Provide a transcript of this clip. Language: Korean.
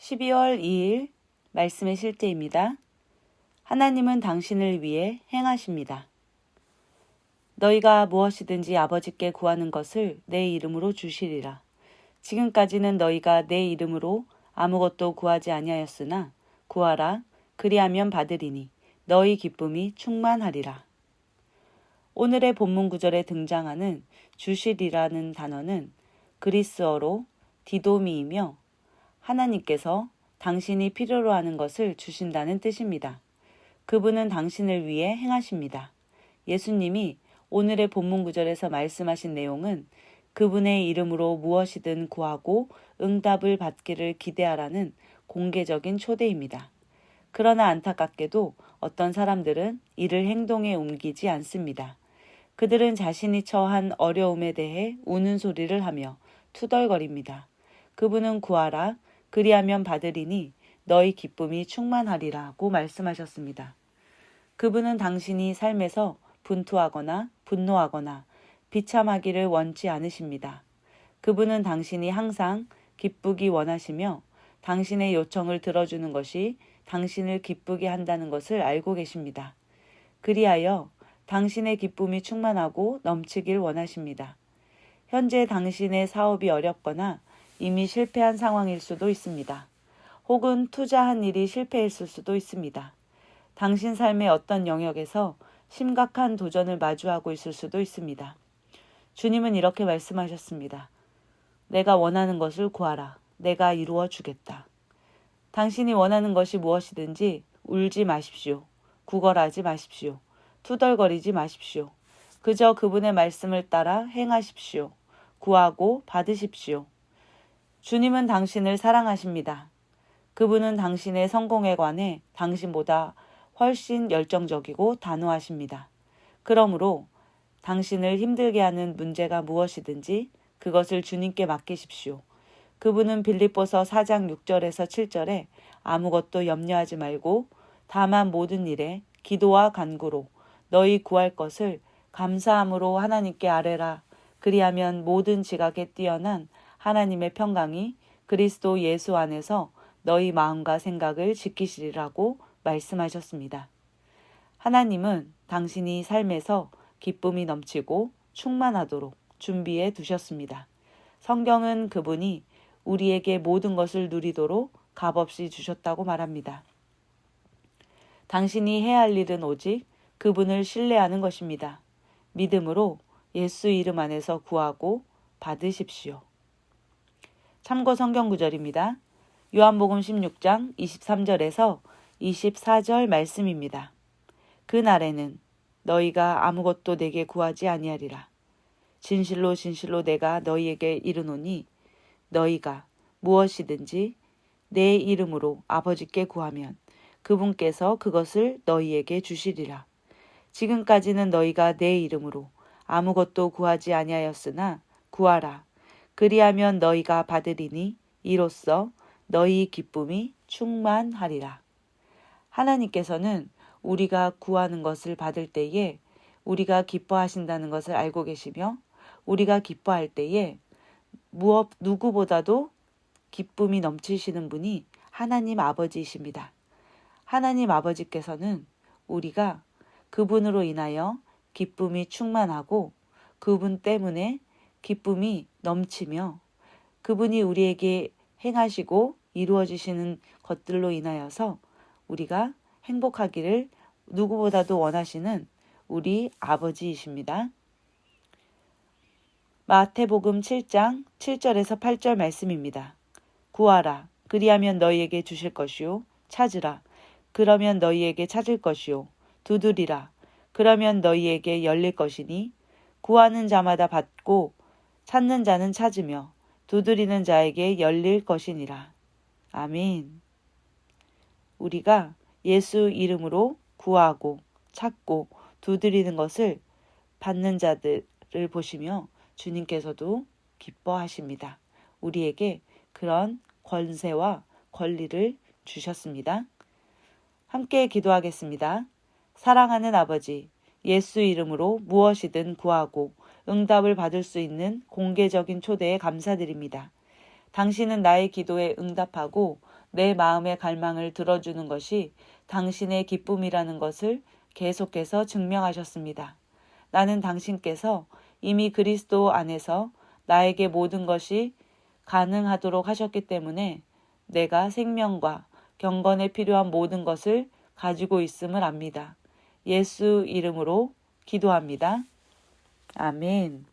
12월 2일 말씀의 실제입니다. 하나님은 당신을 위해 행하십니다. 너희가 무엇이든지 아버지께 구하는 것을 내 이름으로 주시리라. 지금까지는 너희가 내 이름으로 아무것도 구하지 아니하였으나 구하라 그리하면 받으리니 너희 기쁨이 충만하리라. 오늘의 본문 구절에 등장하는 주실이라는 단어는 그리스어로 디도미이며 하나님께서 당신이 필요로 하는 것을 주신다는 뜻입니다. 그분은 당신을 위해 행하십니다. 예수님이 오늘의 본문 구절에서 말씀하신 내용은 그분의 이름으로 무엇이든 구하고 응답을 받기를 기대하라는 공개적인 초대입니다. 그러나 안타깝게도 어떤 사람들은 이를 행동에 옮기지 않습니다. 그들은 자신이 처한 어려움에 대해 우는 소리를 하며 투덜거립니다. 그분은 구하라, 그리하면 받으리니 너희 기쁨이 충만하리라고 말씀하셨습니다. 그분은 당신이 삶에서 분투하거나 분노하거나 비참하기를 원치 않으십니다. 그분은 당신이 항상 기쁘기 원하시며 당신의 요청을 들어주는 것이 당신을 기쁘게 한다는 것을 알고 계십니다. 그리하여 당신의 기쁨이 충만하고 넘치길 원하십니다. 현재 당신의 사업이 어렵거나 이미 실패한 상황일 수도 있습니다. 혹은 투자한 일이 실패했을 수도 있습니다. 당신 삶의 어떤 영역에서 심각한 도전을 마주하고 있을 수도 있습니다. 주님은 이렇게 말씀하셨습니다. 내가 원하는 것을 구하라. 내가 이루어 주겠다. 당신이 원하는 것이 무엇이든지 울지 마십시오. 구걸하지 마십시오. 투덜거리지 마십시오. 그저 그분의 말씀을 따라 행하십시오. 구하고 받으십시오. 주님은 당신을 사랑하십니다. 그분은 당신의 성공에 관해 당신보다 훨씬 열정적이고 단호하십니다. 그러므로 당신을 힘들게 하는 문제가 무엇이든지 그것을 주님께 맡기십시오. 그분은 빌립보서 4장 6절에서 7절에 아무것도 염려하지 말고 다만 모든 일에 기도와 간구로 너희 구할 것을 감사함으로 하나님께 아뢰라. 그리하면 모든 지각에 뛰어난 하나님의 평강이 그리스도 예수 안에서 너희 마음과 생각을 지키시리라고 말씀하셨습니다. 하나님은 당신이 삶에서 기쁨이 넘치고 충만하도록 준비해 두셨습니다. 성경은 그분이 우리에게 모든 것을 누리도록 값없이 주셨다고 말합니다. 당신이 해야 할 일은 오직 그분을 신뢰하는 것입니다. 믿음으로 예수 이름 안에서 구하고 받으십시오. 참고 성경 구절입니다. 요한복음 16장 23절에서 24절 말씀입니다. 그 날에는 너희가 아무것도 내게 구하지 아니하리라. 진실로 진실로 내가 너희에게 이르노니 너희가 무엇이든지 내 이름으로 아버지께 구하면 그분께서 그것을 너희에게 주시리라. 지금까지는 너희가 내 이름으로 아무것도 구하지 아니하였으나 구하라. 그리하면 너희가 받으리니 이로써 너희 기쁨이 충만하리라. 하나님께서는 우리가 구하는 것을 받을 때에 우리가 기뻐하신다는 것을 알고 계시며 우리가 기뻐할 때에 무엇 누구보다도 기쁨이 넘치시는 분이 하나님 아버지이십니다. 하나님 아버지께서는 우리가 그분으로 인하여 기쁨이 충만하고 그분 때문에 기쁨이 넘치며 그분이 우리에게 행하시고 이루어지시는 것들로 인하여서 우리가 행복하기를 누구보다도 원하시는 우리 아버지이십니다. 마태복음 7장 7절에서 8절 말씀입니다. 구하라. 그리하면 너희에게 주실 것이요. 찾으라. 그러면 너희에게 찾을 것이요. 두드리라. 그러면 너희에게 열릴 것이니 구하는 자마다 받고 찾는 자는 찾으며 두드리는 자에게 열릴 것이니라. 아멘. 우리가 예수 이름으로 구하고 찾고 두드리는 것을 받는 자들을 보시며 주님께서도 기뻐하십니다. 우리에게 그런 권세와 권리를 주셨습니다. 함께 기도하겠습니다. 사랑하는 아버지, 예수 이름으로 무엇이든 구하고 응답을 받을 수 있는 공개적인 초대에 감사드립니다. 당신은 나의 기도에 응답하고 내 마음의 갈망을 들어주는 것이 당신의 기쁨이라는 것을 계속해서 증명하셨습니다. 나는 당신께서 이미 그리스도 안에서 나에게 모든 것이 가능하도록 하셨기 때문에 내가 생명과 경건에 필요한 모든 것을 가지고 있음을 압니다. 예수 이름으로 기도합니다. 아멘.